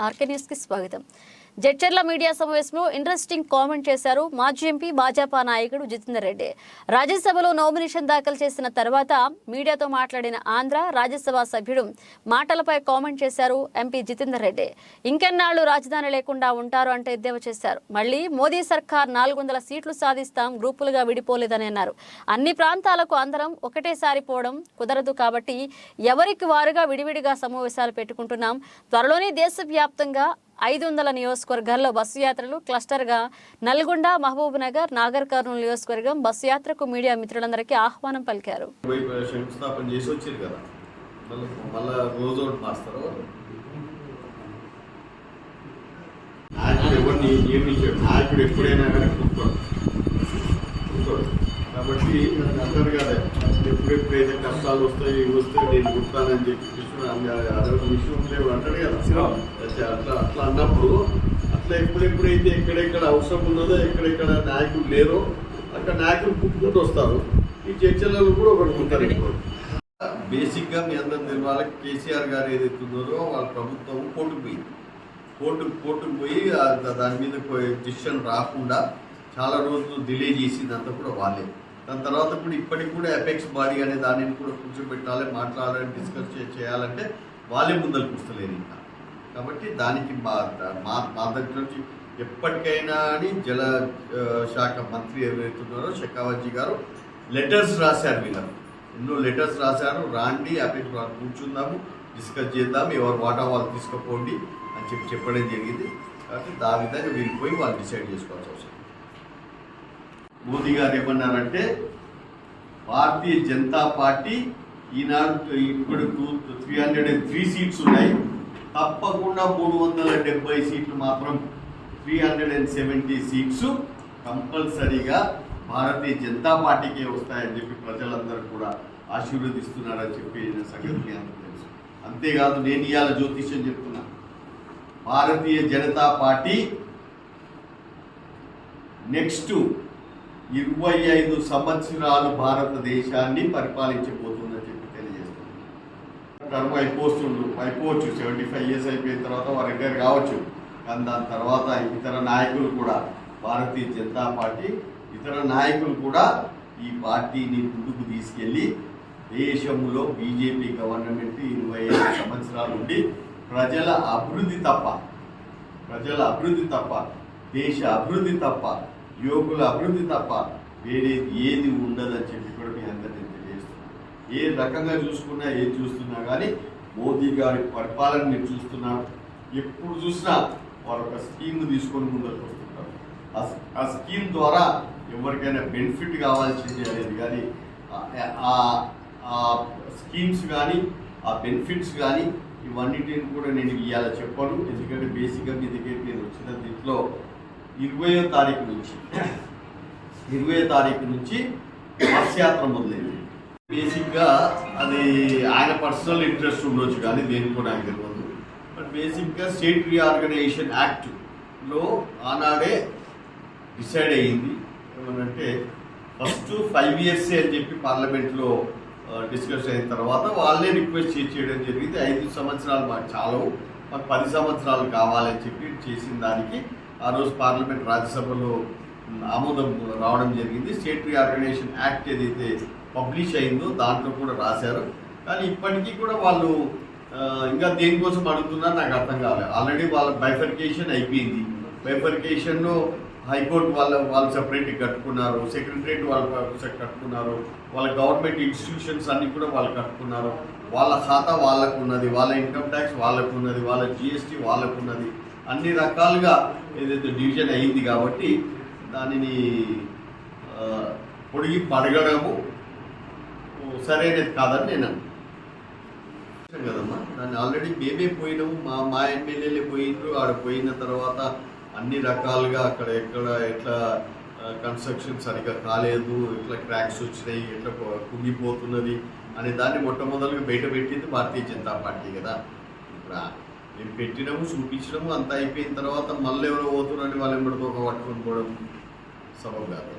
RK news కి స్వాగతం Jadcherla media సమావేశంలో ఇంట్రెస్టింగ్ కామెంట్ చేశారు మాజీ ఎంపీ భాజపా నాయకుడు జితేందర్ రెడ్డి. రాజ్యసభలో నామినేషన్ దాఖలు చేసిన తర్వాత మీడియాతో మాట్లాడిన ఆంధ్ర రాజ్యసభ సభ్యుడు మాటలపై కామెంట్ చేశారు ఎంపీ జితేందర్ రెడ్డి. ఇంకెన్నాళ్ళు రాజధాని లేకుండా ఉంటారు అంటే ఎద్దేవా చేశారు. మళ్ళీ మోదీ సర్కార్ నాలుగు వందల సీట్లు సాధిస్తాం గ్రూపులుగా విడిపోలేదని అన్నారు. అన్ని ప్రాంతాలకు అందరం ఒకటేసారి పోవడం కుదరదు కాబట్టి ఎవరికి వారుగా విడివిడిగా సమావేశాలు పెట్టుకుంటున్నాం. త్వరలోనే దేశవ్యాప్తంగా ఐదు వందల నియోజకవర్గాల్లో బస్సు యాత్రలు క్లస్టర్గా నల్గొండ మహబూబ్ నగర్ నాగర్ కర్నూలు నియోజకవర్గం బస్సు యాత్రకు మీడియా మిత్రులందరికీ ఆహ్వానం పలికారు. నాయకుడు ఎప్పుడైనా కానీ కూర్చోడు. కూర్చోడు. కాబట్టి అంటారు కదా ఎప్పుడెప్పుడైతే కష్టాలు వస్తాయి ఇవి వస్తాయి నేను కుడతానని చెప్పి అదొక విషయం లేవు అంటాడు కదా. అట్లా అట్లా అన్నప్పుడు అట్లా ఎప్పుడెప్పుడైతే ఎక్కడెక్కడ అవసరం ఉన్నదో ఎక్కడెక్కడ నాయకులు లేరో అక్కడ నాయకులు పుట్టుకుంటూ వస్తారు. ఈ చర్చలలో కూడా ఒకటి ఉంటారు ఇప్పుడు. బేసిక్గా మీ అందరం తెలియాలి కేసీఆర్ గారు ఏదైతే ఉన్నారో వాళ్ళ ప్రభుత్వం కోర్టుకు పోయింది. కోర్టు కోర్టుకు పోయి ఆ- దాని మీద డిసిషన్ రాకుండా చాలా రోజులు డిలే చేసిందంతా కూడా వాళ్ళే. దాని తర్వాత కూడా ఇప్పటికి కూడా ఎపెక్స్ బాడీ అనే దానిని కూడా కూర్చోబెట్టాలి మాట్లాడాలి డిస్కస్ చేయాలంటే వాళ్ళే ముందలు వస్తలేరు ఇంకా. కాబట్టి దానికి మా మా మా దగ్గర నుంచి ఎప్పటికైనా అని జల శాఖ మంత్రి ఎవరైతున్నారో ఉన్నారో గారు లెటర్స్ రాశారు వీళ్ళకు. ఎన్నో లెటర్స్ రాశారు రాండి అపెక్స్ వాళ్ళు కూర్చుందాము డిస్కస్ చేద్దాం ఎవరు వాటా వాళ్ళు తీసుకుపోండి అని చెప్పి చెప్పడం జరిగింది. కాబట్టి దా విధంగా వీళ్ళు పోయి వాళ్ళు డిసైడ్ చేసుకోవాల్సి అవసరం. మోదీ గారు ఏమన్నారంటే భారతీయ జనతా పార్టీ ఈనాడు ఇప్పుడు two three hundred and three seats ఉన్నాయి. తప్పకుండా మూడు వందల డెబ్బై సీట్లు మాత్రం three hundred and seventy seats కంపల్సరీగా భారతీయ జనతా పార్టీకే వస్తాయని చెప్పి ప్రజలందరూ కూడా ఆశీర్వదిస్తున్నారని చెప్పి సంగతి తెలుసు. అంతేకాదు నేను ఇవాళ జ్యోతిష్యం చెప్తున్నా. భారతీయ జనతా పార్టీ నెక్స్ట్ ఇరవై ఐదు సంవత్సరాలు భారతదేశాన్ని పరిపాలించబోతుందని చెప్పి తెలియజేస్తుంది. టర్మ్ అయిపోతుండ్రు అయిపోవచ్చు సెవెంటీ ఫైవ్ ఇయర్స్ అయిపోయిన తర్వాత వారు రిటైర్ కావచ్చు. కానీ దాని తర్వాత ఇతర నాయకులు కూడా భారతీయ జనతా పార్టీ ఇతర నాయకులు కూడా ఈ పార్టీని ముందుకు తీసుకెళ్ళి దేశంలో బీజేపీ గవర్నమెంట్ ఇరవై ఐదు సంవత్సరాలు ఉండి ప్రజల అభివృద్ధి తప్ప ప్రజల అభివృద్ధి తప్ప దేశ అభివృద్ధి తప్ప యువకుల అభివృద్ధి తప్ప వేరేది ఏది ఉండదని చెప్పి కూడా మీ అందరినీ తెలియజేస్తున్నాను. ఏ రకంగా చూసుకున్నా ఏది చూస్తున్నా కానీ మోదీ గారి పరిపాలన మీరు చూస్తున్నారు ఎప్పుడు చూసినా వారు ఒక స్కీమ్ తీసుకొని ముందరకు వస్తుంటారు. ఆ- ఆ స్కీమ్ ద్వారా ఎవరికైనా బెనిఫిట్ కావాల్సింది అనేది కానీ ఆ- ఆ- ఆ స్కీమ్స్ కానీ ఆ బెనిఫిట్స్ కానీ ఇవన్నిటిని కూడా నేను ఇవాళ చెప్పను. ఎందుకంటే బేసిక్గా మీ దగ్గరికి నేను వచ్చిన దీంట్లో ఇరవయో తారీఖు నుంచి ఇరవయో తారీఖు నుంచి బస్ మొదలైంది. బేసిక్గా అది ఆయన పర్సనల్ ఇంట్రెస్ట్ ఉండొచ్చు కానీ దేని కూడా ఆయన తెలియదు బట్ బేసిక్గా స్టేట్ రీఆర్గనైజేషన్ యాక్ట్లో ఆనాడే డిసైడ్ అయ్యింది. ఏమనంటే ఫస్ట్ ఫైవ్ ఇయర్స్ అని చెప్పి పార్లమెంట్లో డిస్కస్ అయిన తర్వాత వాళ్ళే రిక్వెస్ట్ చేయడం జరిగింది. ఐదు సంవత్సరాలు మాకు చాలు మాకు పది సంవత్సరాలు కావాలని చెప్పి చేసిన దానికి ఆ రోజు పార్లమెంట్ రాజ్యసభలో ఆమోదం రావడం జరిగింది. స్టేట్ రీఆర్గనైజేషన్ యాక్ట్ ఏదైతే పబ్లిష్ అయిందో దాంట్లో కూడా రాశారు. కానీ ఇప్పటికీ కూడా వాళ్ళు ఇంకా దేనికోసం అడుగుతున్నారు నాకు అర్థం కాలేదు ఆల్రెడీ వాళ్ళ బైఫర్కేషన్ అయిపోయింది. బైఫర్కేషన్లో హైకోర్టు వాళ్ళ వాళ్ళు సపరేట్ కట్టుకున్నారు. సెక్రటరేట్ వాళ్ళు కట్టుకున్నారు. వాళ్ళ గవర్నమెంట్ ఇన్స్టిట్యూషన్స్ అన్నీ కూడా వాళ్ళు కట్టుకున్నారు. వాళ్ళ ఖాతా వాళ్ళకు ఉన్నది వాళ్ళ ఇన్కమ్ ట్యాక్స్ వాళ్ళకు ఉన్నది వాళ్ళ జిఎస్టీ వాళ్ళకు ఉన్నది అన్ని రకాలుగా ఏదైతే డివిజన్ అయింది కాబట్టి దానిని పొడిగి పడగడము సరైనది కాదని నేను అనుకుంటున్నాను. కదమ్మా దాన్ని ఆల్రెడీ మేమే పోయినాము మా మా ఎమ్మెల్యేలే పోయినారు ఆడ పోయిన తర్వాత అన్ని రకాలుగా అక్కడ ఎక్కడ ఎట్లా కన్స్ట్రక్షన్ సరిగ్గా కాలేదు ఎట్లా క్రాక్స్ వచ్చినాయి ఎట్లా కుంగిపోతున్నది అనే దాన్ని మొట్టమొదలుగా బయట పెట్టింది భారతీయ జనతా పార్టీ కదా ఇప్పుడు మేము పెట్టినాము చూపించినాము అంతా అయిపోయిన తర్వాత మళ్ళీ ఎవరో పోతున్నారని వాళ్ళు ఎంబడితో పట్టుకొని పోవడం సబబు కాదు.